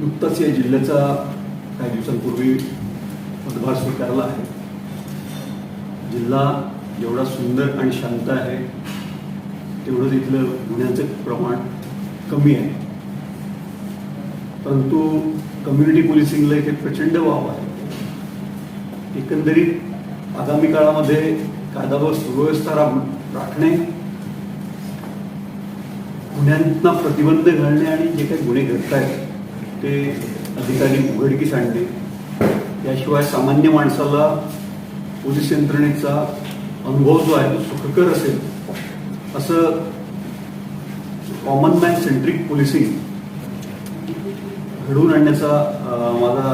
नुकताच या जिल्ह्याचा काही दिवसांपूर्वी पदभार स्वीकारला आहे. जिल्हा जेवढा सुंदर आणि शांत आहे तेवढंच इथलं गुन्ह्यांचं प्रमाण कमी आहे. परंतु कम्युनिटी पोलिसिंगला इथे प्रचंड वाव आहे. एकंदरीत आगामी काळामध्ये कायदा व सुव्यवस्था राखणे गुन्ह्यांना प्रतिबंध घालणे आणि जे काही गुन्हे घडत आहेत ते अधिकारी उघडकीस आणणे याशिवाय सामान्य माणसाला पोलीस यंत्रणेचा अनुभव जो आहे तो सुखकर असेल. असं कॉमन मॅन सेंट्रिक पोलिसिंग घडवून आणण्याचा माझा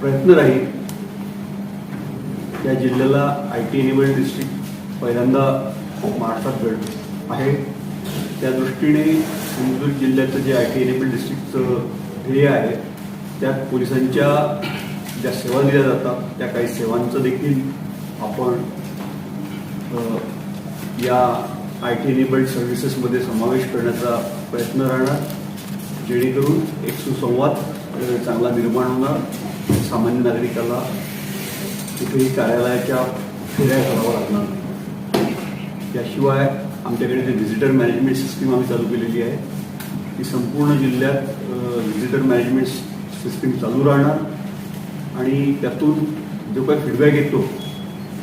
प्रयत्न राहील. त्या जिल्ह्याला आय टी एनेबल्ड डिस्ट्रिक्ट पहिल्यांदा महाराष्ट्रात घड आहे. त्या दृष्टीने सिंधुदुर्ग जिल्ह्याचं जे आय टी एनेबल डिस्ट्रिक्टचं ध्येय आहे त्यात पोलिसांच्या ज्या सेवा दिल्या जातात त्या काही सेवांचं देखील आपण या आय टी एनेबल्ड सर्व्हिसेसमध्ये समावेश करण्याचा प्रयत्न राहणार. जेणेकरून एक सुसंवाद चांगला निर्माण होणार. सामान्य नागरिकाला कुठेही कार्यालयाच्या फेऱ्या कराव्या लागणार. त्याशिवाय आमच्याकडे जे व्हिजिटर मॅनेजमेंट सिस्टीम आम्ही चालू केलेली आहे ती संपूर्ण जिल्ह्यात व्हिजिटर मॅनेजमेंट सिस्टीम चालू राहणार. आणि त्यातून जो काही फीडबॅक येतो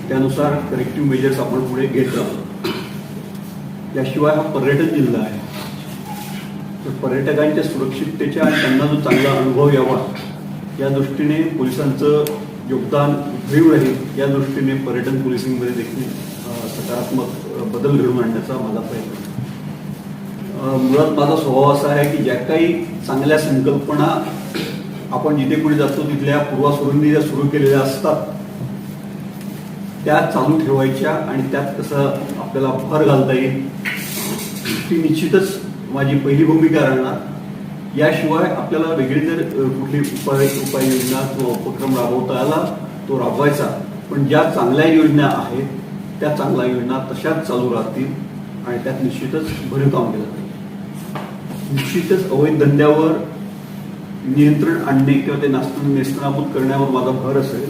त्यानुसार करेक्टिव्ह मेजर्स आपण पुढे घेत राहतो याशिवाय हा पर्यटन जिल्हा आहे. तर पर्यटकांच्या सुरक्षिततेच्या आणि त्यांना जो चांगला अनुभव यावा या दृष्टीने पोलिसांचं योगदान वेळ राहील या दृष्टीने पर्यटन पोलिसिंगमध्ये देखील सकारात्मक बदल घडवून आणण्याचा माझा प्रयत्न. मुळात माझा स्वभाव असा आहे की ज्या काही चांगल्या संकल्पना आपण जिथे कुठे जातो तिथल्या पूर्वासुरूंनी ज्या सुरू केलेल्या असतात त्या चालू ठेवायच्या आणि त्यात कसं आपल्याला भर घालता येईल ती निश्चितच माझी पहिली भूमिका राहणार. याशिवाय आपल्याला वेगळी जर कुठली उपाय उपाययोजना किंवा उपक्रम राबवता आला तो राबवायचा. पण ज्या चांगल्या योजना आहेत त्या चांगल्या योजना तशाच चालू राहतील आणि त्यात निश्चितच भरीव काम केलं पाहिजे. निश्चितच अवैध धंद्यावर नियंत्रण आणणे किंवा ते नास्त नेस्तनाबूत करण्यावर माझा भर असेल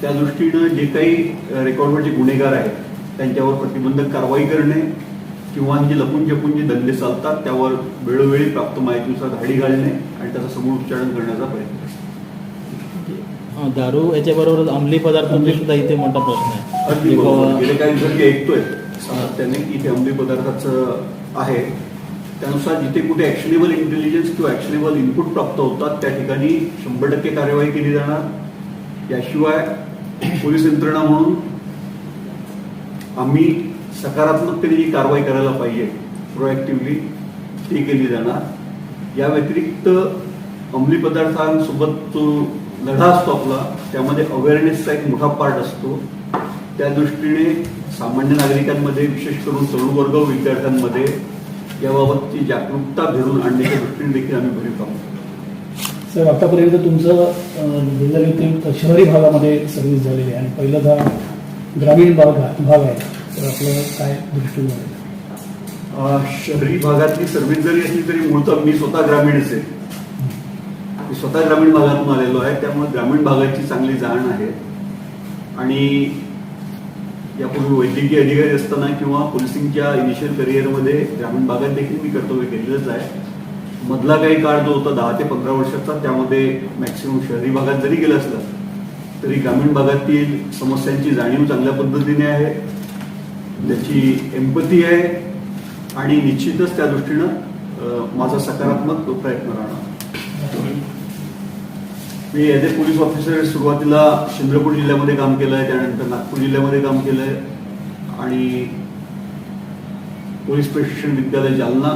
त्या दृष्टीनं जे काही अ, रेकॉर्डवरचे गुन्हेगार आहेत त्यांच्यावर प्रतिबंधक कारवाई करणे किंवा जे लपून जपून जे धंदे चालतात त्यावर वेळोवेळी प्राप्त माहितीनुसार धाडी घालणे आणि त्याचं समोर उच्चारण करण्याचा प्रयत्न अं, दारू याच्याबरोबर अंमली पदार्थांचा सुद्धा इथे मोठा प्रश्न आहे. अगदी एक, बरोबर. अं, गेले काही दिवसांनी ऐकतोय सातत्याने की इथे अंमली पदार्थाचं आहे. त्यानुसार जिथे कुठे ऍक्शनेबल इंटेलिजन्स किंवा ऍक्शनेबल इनपुट प्राप्त होतात त्या ठिकाणी शंभर टक्के कार्यवाही केली जाणार. याशिवाय पोलीस यंत्रणा म्हणून आम्ही सकारात्मकतेने जी कारवाई करायला पाहिजे. प्रोएक्टिव्हली ती केली जाणार. या व्यतिरिक्त अंमली पदार्थांसोबत लढा असतो आपला त्यामध्ये अवेअरनेसचा एक मोठा पार्ट असतो. त्या दृष्टीने सामान्य नागरिकांमध्ये विशेष करून तरुण वर्ग विद्यार्थ्यांमध्ये याबाबतची जागरूकता घडवून आणण्याच्या दृष्टीने देखील आम्ही भरीव काम करतो. सर आतापर्यंत तुमचं जिल्ह्यातील शहरी भागामध्ये सर्व्हिस झालेली आहे. आणि पहिलं भाग ग्रामीण भाग भाग आहे. तर आपलं काय दृष्टिकोन अं, शहरी भागातली सर्व्हिस जरी असली तरी मूळतः मी स्वतः ग्रामीणच आहे. मी स्वतः ग्रामीण भागातून आलेलो आहे त्यामुळे ग्रामीण भागाची चांगली जाण आहे. आणि यापूर्वी वैद्यकीय अधिकारी असताना किंवा पोलिसिंगच्या इनिशियल करिअरमध्ये ग्रामीण भागात देखील मी कर्तव्य केलेलंच आहे. मधला काही काळ जो होता दहा ते पंधरा वर्षाचा त्यामध्ये मॅक्सिमम शहरी भागात जरी गेलं असलं तरी ग्रामीण भागातील समस्यांची जाणीव चांगल्या पद्धतीने आहे. त्याची एम्पती आहे. आणि निश्चितच त्या दृष्टीनं माझा सकारात्मक प्रयत्न राहणार. मी एज ए पोलीस ऑफिसर सुरुवातीला चंद्रपूर जिल्ह्यामध्ये काम केलं आहे त्यानंतर नागपूर जिल्ह्यामध्ये काम केलं आहे आणि पोलीस प्रशिक्षण विद्यालय जालना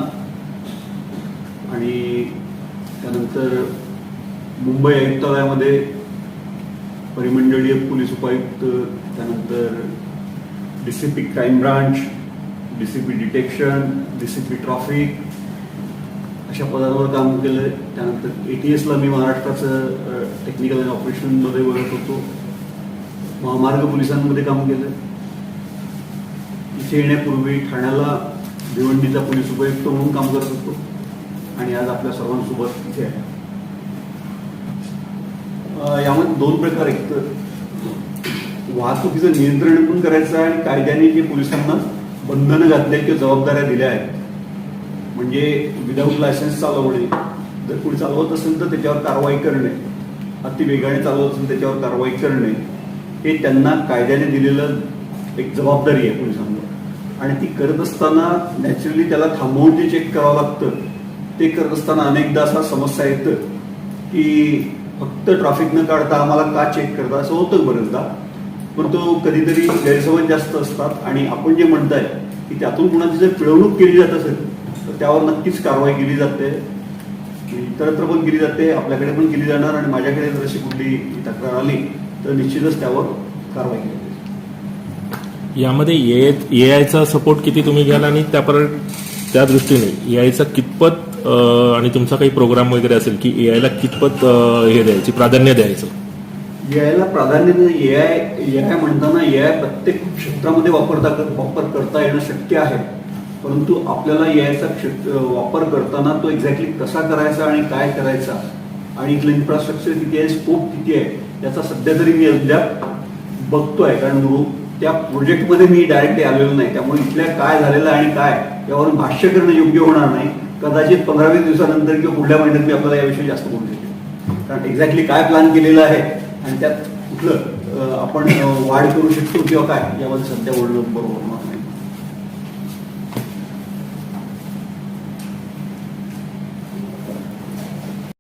आणि त्यानंतर मुंबई आयुक्तालयामध्ये परिमंडळीय पोलीस उपायुक्त त्यानंतर D C P crime branch D C P detection D C P traffic अशा पदावर काम केलं त्यानंतर ए टी एसला मी महाराष्ट्राचं टेक्निकल अँड ऑपरेशनमध्ये बघत होतो. महामार्ग पोलिसांमध्ये काम केलं इथे येण्यापूर्वी ठाण्याला भिवंडीचा पोलीस उपयुक्त म्हणून काम करत होतो. आणि आज आपल्या सर्वांसोबत इथे आहे. यामध्ये दोन प्रकार आहेत. तर वाहतुकीचं नियंत्रण पण करायचं आहे आणि कायद्याने जे पोलिसांना बंधनं घातल्या किंवा जबाबदाऱ्या दिल्या आहेत म्हणजे विदाऊट लायसन्स चालवणे. जर कोणी चालवत असेल तर त्याच्यावर कारवाई करणे. अति वेगाने चालवत असेल त्याच्यावर कारवाई करणे. हे त्यांना कायद्याने दिलेलं एक जबाबदारी आहे पोलिसांवर. आणि ती करत असताना नॅचरली त्याला थांबवून जे चेक करावं लागतं ते करत असताना अनेकदा असा समस्या येतं की फक्त ट्रॅफिक न काढता आम्हाला का चेक करता? असं होतं बरेचदा. पण तो कधीतरी गैरसमज जास्त असतात आणि आपण जे म्हणताय की त्यातून कुणाची जर पिळवणूक केली जात असेल त्यावर नक्कीच कारवाई केली जाते. इतरत्र पण केली जाते. आपल्याकडे पण केली जाणार आणि माझ्याकडे जर अशी कुठली तक्रार आली तर निश्चितच त्यावर कारवाई केली. यामध्ये ए आयचा सपोर्ट किती तुम्ही घ्याल आणि त्या पर त्या दृष्टीने ए आयचा कितपत आणि तुमचा काही प्रोग्राम वगैरे असेल की ए आयला कितपत हे द्यायची प्राधान्य द्यायचं? यायला प्राधान्य ए आय ए आय म्हणताना ए आय प्रत्येक क्षेत्रामध्ये वापरता वापर करता येणं शक्य आहे. परंतु आपल्याला यायचा क्षेत्र वापर करताना तो एक्झॅक्टली कसा करायचा आणि काय करायचा आणि इथलं इन्फ्रास्ट्रक्चर किती आहे स्कोप किती आहे याचा सध्या तरी मी अद्याप बघतोय. कारण त्या प्रोजेक्टमध्ये मी डायरेक्टली आलेलो नाही. त्यामुळे इथल्या काय झालेलं आणि काय यावरून भाष्य करणं योग्य होणार नाही. कदाचित पंधरा वीस दिवसानंतर किंवा पुढल्या महिन्यात मी आपल्याला याविषयी जास्त बोलू शकेल कारण एक्झॅक्टली काय प्लॅन केलेला आहे आणि त्यात कुठलं आपण वाढ करू शकतो किंवा काय यामध्ये सध्या बोलणं बरोबर